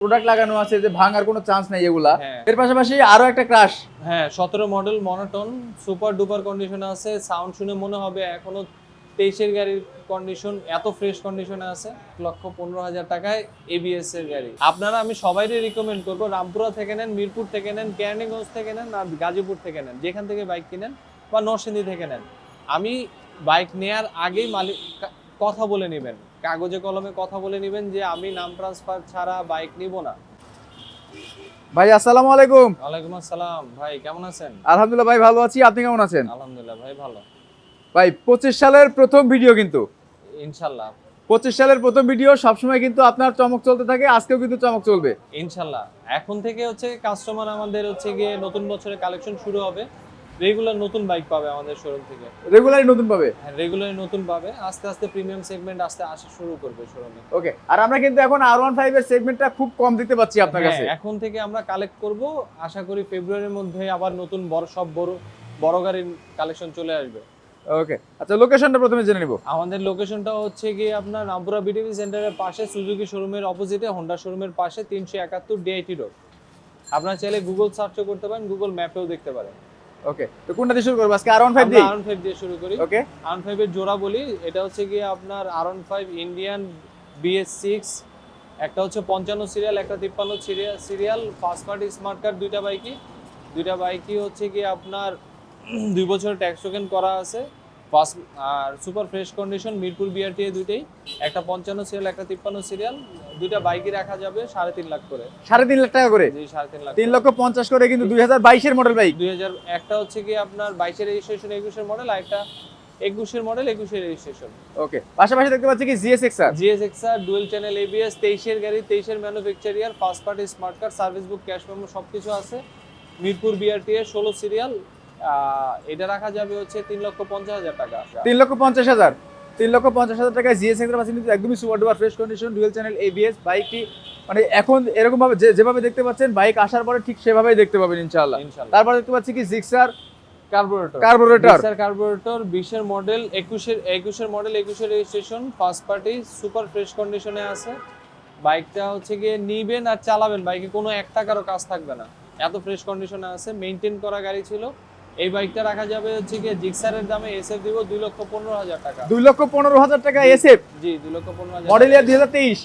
Product লাগানো আছে যে ভাঙার কোনো চান্স নাই এগুলা। হ্যাঁ। এর পাশাপাশি আরও একটা ক্রাশ হ্যাঁ সতেরো মডেল মনোটন সুপার ডুপার কন্ডিশনে আছে সাউন্ড শুনে মনে হবে এখনও তেইশের গাড়ির কন্ডিশন এত ফ্রেশ কন্ডিশনে আছে লক্ষ পনেরো হাজার টাকায় এবিএস এর গাড়ি। আপনারা আমি সবাইকে রিকমেন্ড করব রামপুরা থেকে নেন মিরপুর থেকে নেন কেরানীগঞ্জ থেকে নেন আর গাজীপুর থেকে নেন যেখান থেকে বাইক কিনেন বা নরসিংদী থেকে নেন। আমি বাইক নেয়ার আগেই মালিক কথা বলে নেবেন। কাগজে কলমে কথা বলে নেবেন যে আমি নাম ট্রান্সফার ছাড়া বাইক নিব না। ভাই আসসালামু আলাইকুম। ওয়ালাইকুম আসসালাম। ভাই কেমন আছেন? আলহামদুলিল্লাহ ভাই ভালো আছি। আপনি কেমন আছেন? আলহামদুলিল্লাহ ভাই ভালো। ভাই পঁচিশ সালের প্রথম ভিডিও কিন্তু। ইনশাল্লাহ। পঁচিশ সালের প্রথম ভিডিও সবসময় কিন্তু আপনার চমক চলতে থাকে আজকেও কিন্তু চমক চলবে। ইনশাল্লাহ। এখন থেকে হচ্ছে কাস্টমার আমাদের হচ্ছে গিয়ে নতুন বছরের কালেকশন শুরু হবে। রেগুলার নতুন বাইক পাবে আমাদের শোরুম থেকে। রেগুলারই নতুন পাবে? হ্যাঁ রেগুলার নতুন পাবে। আস্তে আস্তে প্রিমিয়াম সেগমেন্ট আস্তে আসা শুরু করবে শোরুমে ওকে আর আমরা কিন্তু এখন আর ওয়ান ফাইভ এর সেগমেন্টটা খুব কম দিতে পাচ্ছি আপনার কাছে। হ্যাঁ, এখন থেকে আমরা কালেক্ট করব। আশা করি ফেব্রুয়ারির মধ্যে আবার নতুন বড় সব বড় বড় গাড়ির কালেকশন চলে আসবে। ওকে আচ্ছা লোকেশনটা প্রথমে জেনে নিব। আমাদের লোকেশনটা হচ্ছে গিয়ে আপনার রামপুরা বিটিভি সেন্টারের পাশে সুজুকি শোরুমের অপোজিটে হোন্ডা শোরুমের পাশে তিনশো একাত্তর ডিআইটি রোড আপনারা চাইলে গুগল সার্চও করতে পারেন গুগল ম্যাপেও দেখতে পারেন। ওকে তো কোনটা দিয়ে শুরু করব? আজকে আর ওয়ান ফাইভ আমরা দিই? ফাইভ দিয়ে শুরু করি। ওকে আরন ফাইভ এর জোড়া বলি এটা হচ্ছে গিয়ে আপনার R one five Indian BS six একটা হচ্ছে পঞ্চান্ন সিরিয়াল একটা তিপ্পান্ন serial serial first party smart card দুইটা বাইকই। দুইটা বাইকই হচ্ছে গিয়ে আপনার দুই বছর ট্যাক্স টোকেন করা আছে। ফার্স্ট আর super fresh condition Mirpur BRT দুইটাই একটা পঞ্চান্ন সিরিয়াল একটা তিপ্পান্ন সিরিয়াল দুইটা বাইকই রাখা যাবে সাড়ে তিন লাখ করে। সাড়ে তিন লাখ টাকা করে? জি সাড়ে তিন লাখ তিন লক্ষ পঞ্চাশ করে কিন্তু দুই হাজার বাইশের মডেল বাইক দুই হাজার একটা হচ্ছে কি আপনার বাইশের রেজিস্ট্রেশন একুশের মডেল আর একটা একুশের মডেল একুশের রেজিস্ট্রেশন ওকে পাশাপাশি দেখতে পাচ্ছি কি GS X R? GS XR dual channel ABS তেইশের গাড়ি তেইশের manufacture year first party smart card service book cash memo সব কিছু আছে। মিরপুর বিআরটি এর ষোলো সিরিয়াল এটা রাখা যাবে হচ্ছে তিন লক্ষ পঞ্চাশ হাজার টাকা। তিন লক্ষ পঞ্চাশ হাজার। তিন লক্ষ পঞ্চাশ হাজার টাকায় জিএস এক্স পাচ্ছেন কিন্তু একদমই super duper fresh condition dual channel ABS বাইকটি মানে এখন এরকম ভাবে যে- যেভাবে দেখতে পাচ্ছেন বাইক আসার পরে ঠিক সেভাবেই দেখতে পাবেন ইনশাল্লাহ তারপর দেখতে পাচ্ছি কি Gixxer carburettor carburettor sir carburettor বিশের মডেল একুশের একুশের মডেল একুশের registration first party super fresh কন্ডিশনে আছে। বাইকটা হচ্ছে গিয়ে নিবেন আর চালাবেন। বাইকে কোনো এক টাকারও কাজ থাকবে না। এত ফ্রেশ কন্ডিশনে আছে মেনটেন করা গাড়ি ছিল। এই বাইকটা রাখা যাবে হচ্ছে গিয়ে জিক্সারের দামে এসএফ দিব দুই লক্ষ পনেরো হাজার টাকা। দুই লক্ষ পনেরো হাজার টাকা এসএফ? জি দুই লক্ষ পনেরো হাজার মডেল ইয়ার দুই হাজার তেইশ?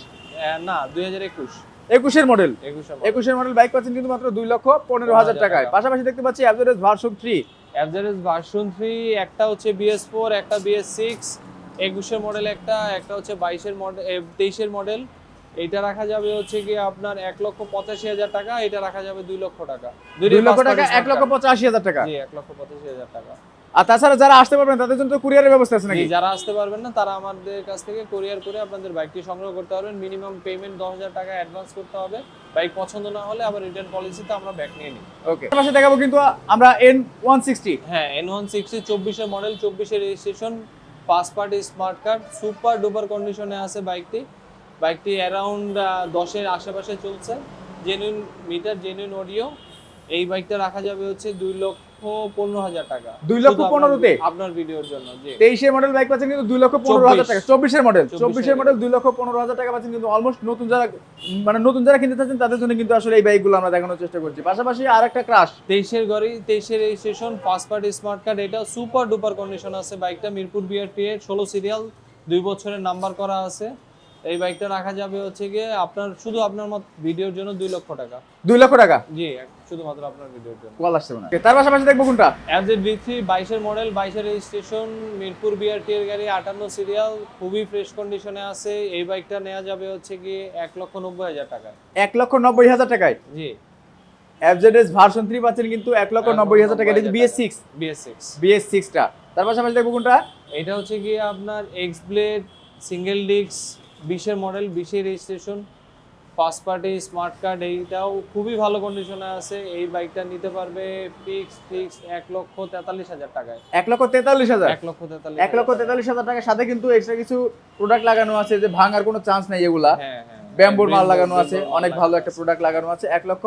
না দুই হাজার একুশ। একুশের মডেল? একুশে একুশের মডেল বাইক পাচ্ছেন কিন্তু মাত্র দুই লক্ষ পনেরো হাজার টাকায়। পাশাপাশি দেখতে পাচ্ছি average version three average version three একটা হচ্ছে বিএস ফোর একটা বিএস সিক্স একুশের মডেল একটা একটা হচ্ছে বাইশের মডেল তেইশের মডেল। এইটা রাখা যাবে হচ্ছে কি আপনার এক লক্ষ পঁচাশি হাজার টাকা এটা রাখা যাবে দুই লক্ষ টাকা। দুই লক্ষ টাকা এক লক্ষ পঁচাশি হাজার টাকা? জি এক লক্ষ পঁচাশি হাজার টাকা। আর তাছাড়া যারা আসতে পারবেন তাদের জন্য তো কুরিয়ারের ব্যবস্থা আছে নাকি? যারা আসতে পারবেন না তারা আমাদের কাছ থেকে কোরিয়ার করে আপনাদের বাইকটি সংগ্রহ করতে পারবেন। মিনিমাম পেমেন্ট দশ হাজার টাকা অ্যাডভান্স করতে হবে। বাইক পছন্দ না হলে আবার রিটার্ন পলিসিতে আমরা ব্যাক নিয়ে নিই। ওকে পাশে দেখাবো কিন্তু আমরা এন ওয়ান সিক্সটি হ্যাঁ এন ওয়ান সিক্সটি চব্বিশের মডেল চব্বিশের registration first party smart card super duper কন্ডিশনে আছে বাইকটি বাইকটি অ্যারাউন্ড দশের আশেপাশে চলছে। জেনুইন মিটার জেনুইন অডিও এই বাইকটা রাখা যাবে হচ্ছে দুই লক্ষ পনেরো হাজার টাকা। দুই লক্ষ আপনার- পনেরোতে? আপনার ভিডিওর জন্য তেইশের মডেল বাইক পাচ্ছেন কিন্তু দুই লক্ষ পনেরো হাজার টাকা। চব্বিশের মডেল চব্বিশের চব্বিশের মডেল দুই লক্ষ পনেরো হাজার টাকা পাচ্ছেন কিন্তু অলমোস্ট নতুন যারা মানে নতুন যারা কিনতে চাচ্ছেন তাদের জন্য কিন্তু আসলে এই বাইকগুলো আমরা দেখানোর চেষ্টা করছি। পাশাপাশি আর একটা ক্রাশ তেইশের গাড়ি তেইশের registration first party smart card এটা সুপার ডুপার কন্ডিশন আছে। বাইকটা মিরপুর বিআরটি এর ষোলো সিরিয়াল দুই বছরের নাম্বার করা আছে। এই বাইকটা রাখা যাবে হচ্ছে গিয়ে আপনার শুধু আপনার মত ভিডিওর জন্য দুই লক্ষ টাকা। দুই লক্ষ টাকা? জি শুধুমাত্র আপনার ভিডিওর জন্য। কল আসছে না তার পাশাপাশি দেখব কোনটা? অ্যাজেড বি থ্রি বাইশের মডেল বাইশের রেজিস্ট্রেশন মিরপুর বিআরটি এর গাড়ি আটান্ন সিরিয়াল খুবই ফ্রেশ কন্ডিশনে আছে। এই বাইকটা নেওয়া যাবে হচ্ছে গিয়ে এক লক্ষ নব্বই হাজার টাকায়। এক লক্ষ নব্বই হাজার টাকায়? জি। এফজেডএস ভার্সন থ্রি পাচ্ছেন কিন্তু এক লক্ষ নব্বই হাজার টাকা। এটা BS six BS six BS সিক্সটা তার পাশাপাশি দেখব কোনটা? এটা হচ্ছে গিয়ে আপনার এক্স ব্লেড সিঙ্গেল ডিস্ক বিশের মডেল বিশের registration first party smart card এইটাও খুবই ভালো কন্ডিশনে আছে। এই বাইকটা নিতে পারবে ফিক্স ফিক্স এক লক্ষ তেতাল্লিশ হাজার টাকায়। এক লক্ষ তেতাল্লিশ হাজার? এক লক্ষ তেতাল্লিশ এক লক্ষ তেতাল্লিশ হাজার টাকার সাথে কিন্তু এক্সট্রা কিছু প্রোডাক্ট লাগানো আছে যে ভাঙার কোনো চান্স নেই এগুলা। হ্যাঁ হ্যাঁ মাল লাগানো আছে অনেক ভালো একটা প্রোডাক্ট লাগানো আছে এক লক্ষ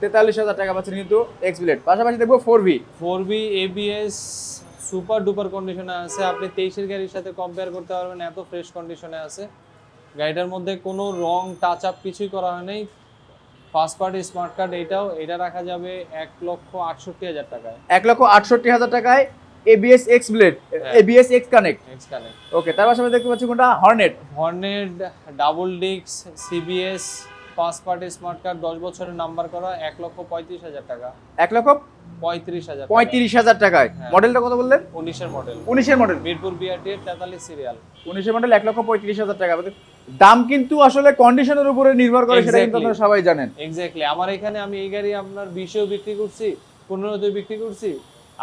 তেতাল্লিশ হাজার টাকা পাচ্ছেন কিন্তু এক্স বিলেট পাশাপাশি দেখব four V four B ABS super duper কন্ডিশনে আছে। আপনি তেইশের গাড়ির সাথে কম্পেয়ার করতে পারবেন এত ফ্রেশ কন্ডিশনে আছে। গাড়িটার মধ্যে কোনো রং টাচ আপ কিছুই করা হয় নাই। ফার্স্ট পার্টি স্মার্ট কার্ড এটাও এটা রাখা যাবে এক লক্ষ আটষট্টি হাজার টাকায়। এক লক্ষ আটষট্টি হাজার টাকায় ABS X blade. ABS X connect এক্সকানে okay তার পাশাপাশি দেখতে পাচ্ছি কোনটা? হর্নেট হর্নেট ডাবল ডিক্স CBS first party smart card দশ বছরের নাম্বার করা এক লক্ষ পঁয়ত্রিশ হাজার টাকা। এক লক্ষ পঁয়ত্রিশ হাজার পঁয়ত্রিশ হাজার টাকায়। হ্যাঁ। মডেলটা কত বললেন? উনিশের মডেল। উনিশের মডেল। মিরপুর বিআরটি তেতাল্লিশ সিরিয়াল উনিশের মডেল এক লক্ষ পঁয়ত্রিশ হাজার টাকা। দাম কিন্তু আসলে কন্ডিশনের উপরে নির্ভর করে সেটা কিন্তু আপনারা সবাই জানেন। এক্স্যাক্টলি আমার এখানে আমি এই গাড়ি আপনার বিশেও বিক্রি করছি পনেরোতে বিক্রি করছি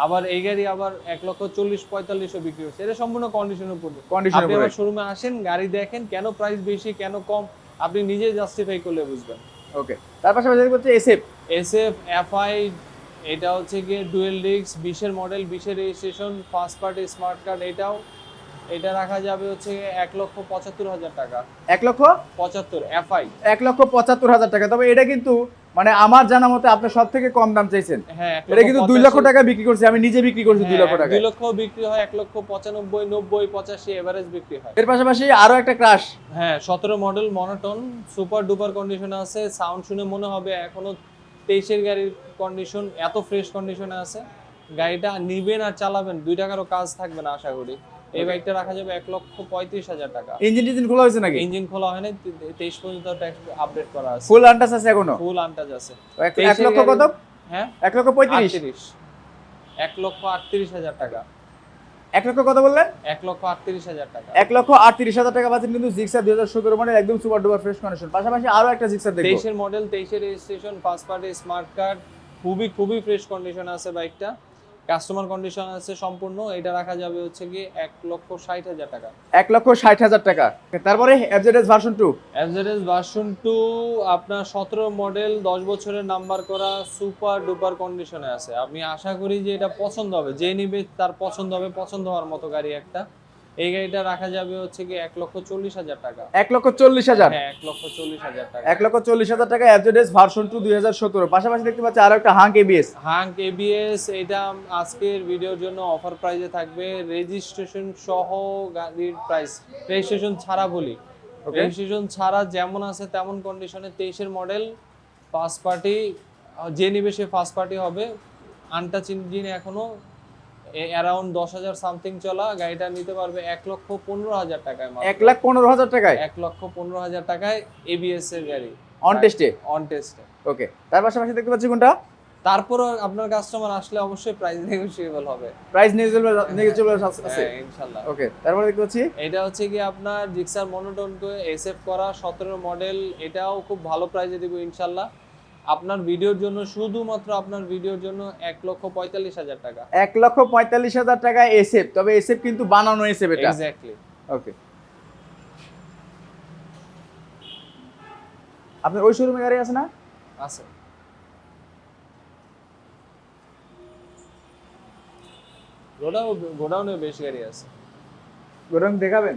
আবার এই গাড়ি আবার এক লক্ষ চল্লিশ পঁয়তাল্লিশও বিক্রি করছি। এটা সম্পূর্ণ কন্ডিশনের উপর। কন্ডিশনের আপনি উপরে। আমার শোরুমে আসেন গাড়ি দেখেন কেন প্রাইস বেশি কেন কম আপনি নিজে জাস্টিফাই করলে বুঝবেন। ওকে তার পাশাপাশি পাচ্ছি এসএফ এসএফ এফআই এটা হচ্ছে গিয়ে ডুয়েল ডিক্স বিশের মডেল বিশের registration first party smart card এটাও এটা রাখা যাবে হচ্ছে এক লক্ষ পঁচাত্তর হাজার টাকা। এক লক্ষ? পঁচাত্তর এফআই এক লক্ষ পঁচাত্তর হাজার টাকা। তবে এটা কিন্তু মানে আমার জানা মতে আপনি সব থেকে কম দাম চাইছেন। হ্যাঁ এটা কিন্তু দুই লক্ষ টাকা বিক্রি করছি আমি নিজে বিক্রি করছি দুই লক্ষ হ্যাঁ, টাকা দুই লক্ষ বিক্রি হয় এক লক্ষ পঁচানব্বই নব্বই পঁচাশি এভারেজ বিক্রি হয়। এর পাশাপাশি আরও একটা ক্রাশ হ্যাঁ সতেরো model monotone super duper condition আছে সাউন্ড শুনে মনে হবে এখনও তেইশের গাড়ির কন্ডিশন এত ফ্রেশ কন্ডিশনে আছে। গাড়িটা নিবেন আর চালাবেন দুই টাকারও কাজ থাকবে না আশা করি। এই বাইকটা রাখা যাবে এক লক্ষ পঁয়ত্রিশ হাজার টাকা। ইঞ্জিন টিঞ্জিন খোলা হয়েছে নাকি? ইঞ্জিন খোলা হয়নি তেইশ পর্যন্ত ট্যাক্স আপডেট করা আছে। ফুল আন্টাস আছে এখনও? ফুল আনটাচ আছে। এক- লক্ষ কত? হ্যাঁ? এক লক্ষ পঁয়ত্রিশ? এক লক্ষ আটত্রিশ হাজার টাকা। এক লক্ষ কত বললেন? এক লক্ষ আটত্রিশ হাজার টাকা। এক লক্ষ আটত্রিশ হাজার টাকা পাচ্ছেন কিন্তু জিক্সার দুই হাজার সতেরো মডেল একদম সুপার ডুপার ফ্রেশ কন্ডিশন পাশাপাশি আরও একটা জিক্সার দেখব। তেইশের মডেল তেইশের registration first party smart card খুবই খুবই ফ্রেশ কন্ডিশন আছে বাইকটা। কাস্টমার কন্ডিশন আছে সম্পূর্ণ এটা রাখা যাবে হচ্ছে কি এক লক্ষ ষাট হাজার টাকা। এক লক্ষ ষাট হাজার টাকা। তারপরে FZS version two FZS version two আপনার সতেরো মডেল দশ বছরের নাম্বার করা সুপার ডুপার কন্ডিশনে আছে। আমি আশা করি যে এটা পছন্দ হবে। যে নিবে তার পছন্দ হবে। পছন্দ হওয়ার মতো গাড়ি একটা। এই গাড়িটা রাখা যাবে হচ্ছে কি এক লক্ষ চল্লিশ হাজার টাকা। এক লক্ষ চল্লিশ হাজার? হ্যাঁ এক লক্ষ চল্লিশ হাজার টাকা। এক লক্ষ চল্লিশ হাজার টাকা এফজেডএস ভার্সন টু দুই হাজার সতেরো। পাশাপাশি দেখতে পাচ্ছি আরও একটা হাঙ্ক এবিএস হাঙ্ক এবিএস এটা আজকের ভিডিওর জন্য অফার প্রাইসে থাকবে। রেজিস্ট্রেশন সহ গাড়ির প্রাইস রেজিস্ট্রেশন ছাড়া বলি। রেজিস্ট্রেশন ছাড়া যেমন আছে তেমন কন্ডিশনে তেইশের মডেল ফার্স্ট পার্টি যে নিবে সে ফার্স্ট পার্টি হবে। আনটাচ ইঞ্জিন এখনও অ্যারাউন্ড দশ হাজার সামথিং চলা গাড়িটা নিতে পারবে এক লক্ষ পনেরো হাজার টাকায় এক লাখ পনেরো হাজার টাকায়? এক লক্ষ পনেরো হাজার টাকায় এবিএস এর গাড়ি। অন টেস্টে অন টেস্টে ওকে তার পাশাপাশি দেখতে পাচ্ছি কোনটা? তারপরও আপনার কাস্টমার আসলে অবশ্যই প্রাইস নেগোশিয়েবল হবে। প্রাইস নেগেটিভ আছে। হ্যাঁ ইনশাল্লাহ ওকে তারপরে দেখতে পাচ্ছি? এটা হচ্ছে কি আপনার জিক্সার মনোটনকে এসএফ করা সতেরো মডেল এটাও খুব ভালো প্রাইসে দিব ইনশাল্লাহ আপনার ভিডিওর জন্য শুধুমাত্র আপনার ভিডিওর জন্য এক লক্ষ পঁয়তাল্লিশ হাজার টাকা। এক লক্ষ পঁয়তাল্লিশ হাজার টাকা এসএফ তবে এসএফ কিন্তু বানানো এসএফ এটা। এক্স্যাক্টলি ওকে আপনার ওই শোরুমে গাড়ি আছে না? আছে। গোডাউ গোডাউনে বেশ গাড়ি আছে। গোডাউন দেখাবেন?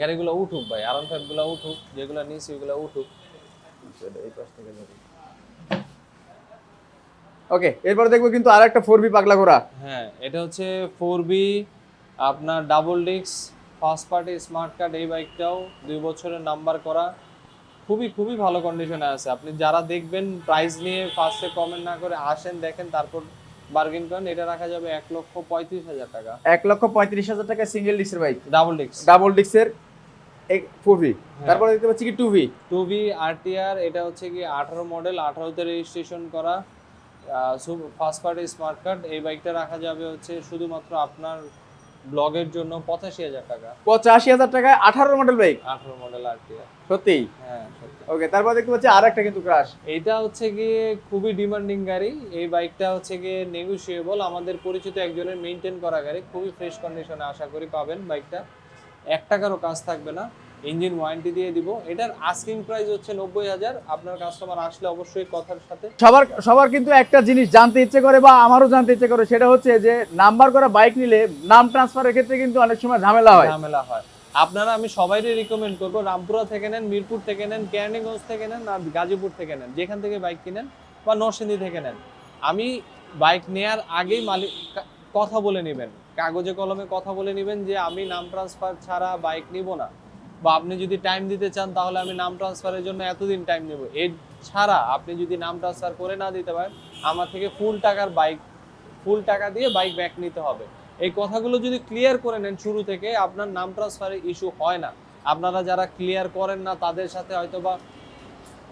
গাড়িগুলো উঠুক ভাই আরাম ফাইভগুলো উঠুক যেগুলো নিয়েছি ওগুলো উঠুক। ওকে এরপরে দেখব কিন্তু আর একটা ফোর বি পাগলা ঘোড়া। হ্যাঁ এটা হচ্ছে ফোর বি আপনার ডাবল ডিক্স ফার্স্ট পার্টি স্মার্ট কার্ড এই বাইকটাও দুই বছরের নাম্বার করা। খুবই খুবই ভালো কন্ডিশনে আছে। আপনি যারা দেখবেন প্রাইস নিয়ে ফার্স্টে কমেন্ট না করে আসেন দেখেন তারপর বার্গেন করেন এটা রাখা যাবে এক লক্ষ পঁয়ত্রিশ হাজার টাকা। এক লক্ষ পঁয়ত্রিশ হাজার টাকা সিঙ্গেল ডিস্কের বাইক ডাবল ডিক্স ডাবল ডিস্কের ফোর ভি তারপরে দেখতে পাচ্ছি কি two V two B RTR এটা হচ্ছে কি আঠারো মডেল আঠারোতে রেজিস্ট্রেশন করা। ফার্স্ট পার্টি স্মার্ট কার্ড এই বাইকটা রাখা যাবে হচ্ছে শুধুমাত্র আপনার ব্লগের জন্য পঁচাশি হাজার টাকা। পঁচাশি হাজার টাকায় আঠারো মডেল বাইক আঠারো মডেল আরটিআর সত্যিই হ্যাঁ সত্যি। ওকে তারপর দেখতে পাচ্ছি আর একটা কিন্তু ক্রাশ এইটা হচ্ছে গিয়ে খুবই ডিমান্ডিং গাড়ি। এই বাইকটা হচ্ছে গিয়ে নেগোশিয়েবল আমাদের পরিচিত একজনের মেনটেন করা গাড়ি। খুবই ফ্রেশ কন্ডিশনে আশা করি পাবেন বাইকটা এক টাকারও কাজ থাকবে না। ইঞ্জিন ওয়ারেন্টি দিয়ে দিব। এটার আস্কিং প্রাইস হচ্ছে নব্বই হাজার। আপনার কাস্টমার আসলে অবশ্যই কথার সাথে সবার সবার কিন্তু একটা জিনিস জানতে ইচ্ছে করে বা আমারও জানতে ইচ্ছে করে সেটা হচ্ছে যে নাম্বার করা বাইক নিলে নাম ট্রান্সফারের ক্ষেত্রে কিন্তু অনেক সময় ঝামেলা হয়। ঝামেলা হয়। আপনারা আমি সবাইকে রিকমেন্ড করব রামপুরা থেকে নেন মিরপুর থেকে নেন কেরানীগঞ্জ থেকে নেন আর গাজীপুর থেকে নেন। যেখান থেকে বাইক কিনেন বা নরসিংদী থেকে নেন। আমি বাইক নেয়ার আগেই মালিক কথা বলে নেবেন। কাগজে কলমে কথা বলে নেবেন যে, আমি নাম ট্রান্সফার ছাড়া বাইক নিব না। বা, আপনি যদি টাইম দিতে চান, তাহলে আমি নাম ট্রান্সফারের জন্য এতদিন টাইম নেব। এর ছাড়া আপনি যদি নাম ট্রান্সফার করে না দিতে পারেন, আমার থেকে ফুল টাকার বাইক ফুল টাকা দিয়ে বাইক ব্যাক নিতে হবে। এই কথাগুলো যদি ক্লিয়ার করে নেন শুরু থেকে, আপনার নাম ট্রান্সফারের ইস্যু হয় না। আপনারা যারা ক্লিয়ার করেন না, তাদের সাথে হয়তো বা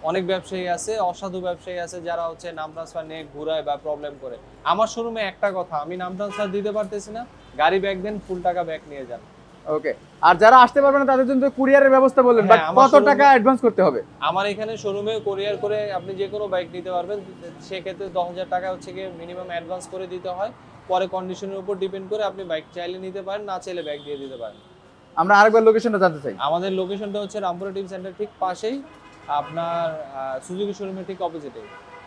অনেক ব্যবসায়ী আছে অসাধু ব্যবসায়ী আছে যারা হচ্ছে নাম ট্রান্সফার নিয়ে ঘুরায় বা প্রবলেম করে। আমার শোরুমে একটা কথা আমি নাম ট্রান্সফার দিতে পারতেছি না গাড়ি ব্যাগ দেন ফুল টাকা ব্যাগ নিয়ে যান। ওকে আর যারা আসতে পারবে না তাদের জন্য কুরিয়ারের ব্যবস্থা বললেন বাট হ্যাঁ, কত টাকা অ্যাডভান্স করতে হবে? আমার এখানে শোরুমে কোরিয়ার করে আপনি যে কোনো বাইক নিতে পারবেন সেক্ষেত্রে দশ হাজার টাকা হচ্ছে গিয়ে মিনিমাম অ্যাডভান্স করে দিতে হয়। পরে কন্ডিশনের উপর ডিপেন্ড করে আপনি বাইক চাইলে নিতে পারেন না চাইলে ব্যাগ দিয়ে দিতে পারেন। আমরা আরেকবার লোকেশনটা জানতে চাই। আমাদের লোকেশনটা হচ্ছে রামপুরা টিম সেন্টার ঠিক পাশেই। আপনার সুজুকি শোরুমের ঠিক অপোজিটেই